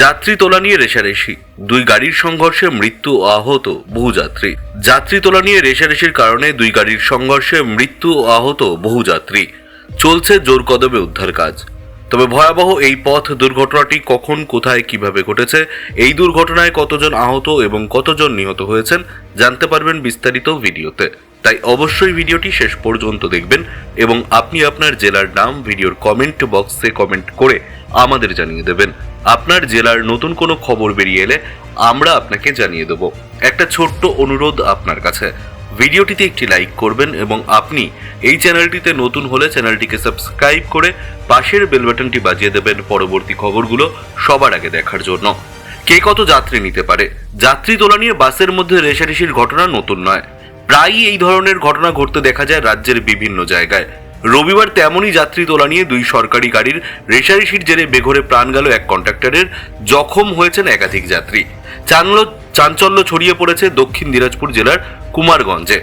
যাত্রী তোলা নিয়ে রেশারেশি। দুই গাড়ির সংঘর্ষে মৃত্যু ও আহত বহু যাত্রী। যাত্রী তোলা নিয়ে রেশারেশির কারণে দুই গাড়ির সংঘর্ষে মৃত্যু ও আহত বহু যাত্রী। চলছে জোর কদমে উদ্ধার কাজ। তবে ভয়াবহ এই পথ দুর্ঘটনাটি কখন, কোথায়, কীভাবে ঘটেছে, এই দুর্ঘটনায় কতজন আহত এবং কতজন নিহত হয়েছেন জানতে পারবেন বিস্তারিত ভিডিওতে। তাই অবশ্যই ভিডিওটি শেষ পর্যন্ত দেখবেন এবং আপনি আপনার জেলার নাম, ভিডিওর কমেন্ট বক্সে কমেন্ট করে আমাদের জানিয়ে দেবেন। আপনার জেলার নতুন কোনো খবর বেরিয়ে এলে আমরা আপনাকে জানিয়ে দেব। একটা ছোট্ট অনুরোধ আপনার কাছে। ভিডিওটিতে একটি লাইক করবেন এবং আপনি এই চ্যানেলটিতে নতুন হলে চ্যানেলটিকে সাবস্ক্রাইব করে পাশের বেল বাটনটি বাজিয়ে দেবেন পরবর্তী খবরগুলো সবার আগে দেখার জন্য। কে কত যাত্রী নিতে পারে? যাত্রী তোলা নিয়ে বাসের মধ্যে রেশারেশির ঘটনা নতুন নয়। প্রায়ই এই ধরনের ঘটনা ঘটতে দেখা যায় রাজ্যের বিভিন্ন জায়গায়। রবিবার তেমনই যাত্রী তোলা নিয়ে দুই সরকারি গাড়ির রেশারেশির জেরে বেঘরে প্রাণ গেল এক কন্ট্রাক্টরের। জখম হয়েছেন একাধিক যাত্রী। চানল চাঞ্চল্য ছড়িয়ে পড়েছে দক্ষিণ দিনাজপুর জেলার কুমারগঞ্জে।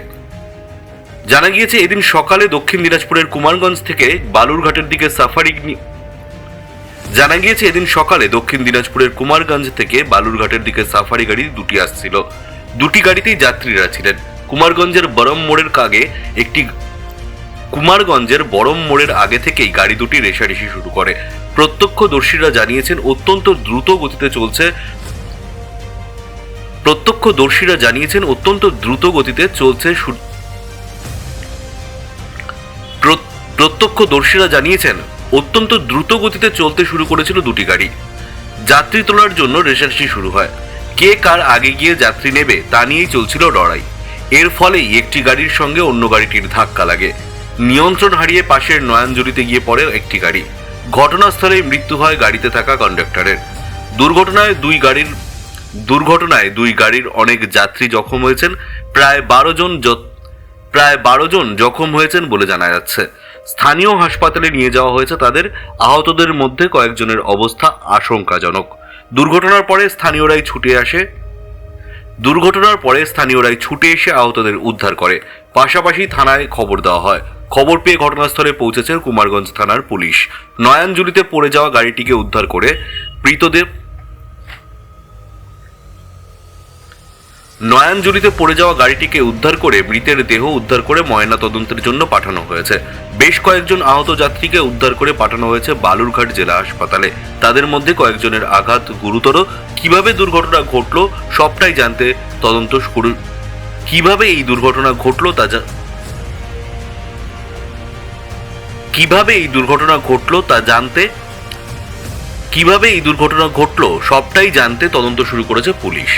জানা গিয়েছে, এদিন সকালে দক্ষিণ দিনাজপুরের কুমারগঞ্জ থেকে বালুরঘাটের দিকে সাফারি জানা গিয়েছে, এদিন সকালে দক্ষিণ দিনাজপুরের কুমারগঞ্জ থেকে বালুরঘাটের দিকে সাফারি গাড়ি দুটি আসছিল। দুটি গাড়িতেই যাত্রীরা ছিলেন। কুমারগঞ্জের বরম মোড়ের কাগে একটি কুমারগঞ্জের বরম মোড়ের আগে থেকেই গাড়ি দুটি রেশারেশি শুরু করে। প্রত্যক্ষদর্শীরা জানিয়েছেন, অত্যন্ত দ্রুত গতিতে চলছে প্রত্যক্ষদর্শীরা জানিয়েছেন, অত্যন্ত দ্রুত গতিতে চলছে প্রত্যক্ষদর্শীরা জানিয়েছেন, অত্যন্ত দ্রুত গতিতে চলতে শুরু করেছিল দুটি গাড়ি। যাত্রী তোলার জন্য রেশারেশি শুরু হয়। কে কার আগে গিয়ে যাত্রী নেবে তা নিয়েই চলছিল লড়াই। এর ফলেই একটি গাড়ির সঙ্গে অন্য গাড়িটির ধাক্কা লাগে। নিয়ন্ত্রণ হারিয়ে পাশের নয়ানজুরিতে গিয়ে পড়ে একটি গাড়ি। ঘটনাস্থলেই মৃত্যু হয় গাড়িতে থাকা কন্ডাক্টরের। দুর্ঘটনায় দুই গাড়ির দুর্ঘটনায় দুই গাড়ির অনেক যাত্রী জখম হয়েছেন, প্রায় বারো জন প্রায় বারো জন জখম হয়েছেন বলে জানা যাচ্ছে। স্থানীয় হাসপাতালে নিয়ে যাওয়া হয়েছে তাদের। আহতদের মধ্যে কয়েকজনের অবস্থা আশঙ্কাজনক। দুর্ঘটনার পরে স্থানীয়রাই ছুটে আসে দুর্ঘটনার পরে স্থানীয়রাই ছুটে এসে আহতদের উদ্ধার করে। পাশাপাশি থানায় খবর দেওয়া হয়। খবর পেয়ে ঘটনাস্থলে পৌঁছেছে কুমারগঞ্জ থানার পুলিশ। নয়ানজুলিতে পড়ে যাওয়া গাড়িটিকে উদ্ধার করে মৃতদেহ নয়ানজুলিতে পড়ে যাওয়া গাড়িটিকে উদ্ধার করে মৃতের দেহ উদ্ধার করে ময়না তদন্তের জন্য পাঠানো হয়েছে। বেশ কয়েকজন আহত যাত্রীকে উদ্ধার করে পাঠানো হয়েছে বালুরঘাট জেলা হাসপাতালে। তাদের মধ্যে কয়েকজনের আঘাত গুরুতর। কীভাবে দুর্ঘটনা ঘটলো সবটাই জানতে তদন্ত শুরু কীভাবে এই দুর্ঘটনা ঘটলো তা কীভাবে এই দুর্ঘটনা ঘটলো তা জানতে, কীভাবে এই দুর্ঘটনা ঘটলো সবটাই জানতে তদন্ত শুরু করেছে পুলিশ।